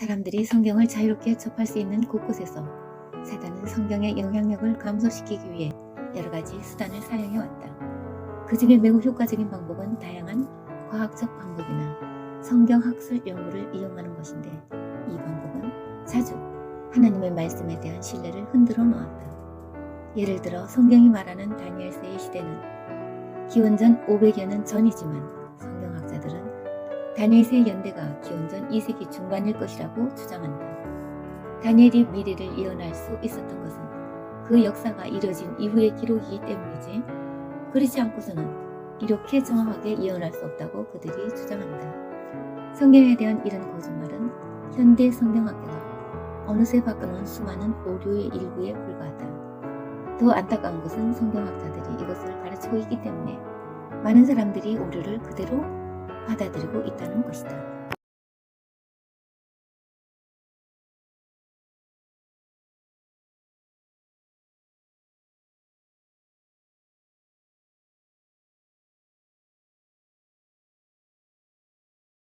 사람들이 성경을 자유롭게 접할 수 있는 곳곳에서 사단은 성경의 영향력을 감소시키기 위해 여러 가지 수단을 사용해 왔다. 그 중에 매우 효과적인 방법은 다양한 과학적 방법이나 성경 학술 연구를 이용하는 것인데 이 방법은 자주 하나님의 말씀에 대한 신뢰를 흔들어 놓았다. 예를 들어 성경이 말하는 다니엘서의 시대는 기원전 500여 년 전이지만 다니엘서의 연대가 기원전 2세기 중반일 것이라고 주장한다. 다니엘이 미래를 예언할 수 있었던 것은 그 역사가 이뤄진 이후의 기록이기 때문이지 그렇지 않고서는 이렇게 정확하게 예언할 수 없다고 그들이 주장한다. 성경에 대한 이런 거짓말은 현대 성경학계가 어느새 바꿔놓은 수많은 오류의 일부에 불과하다. 더 안타까운 것은 성경학자들이 이것을 가르치고 있기 때문에 많은 사람들이 오류를 그대로 받아들이고 있다는 것이다.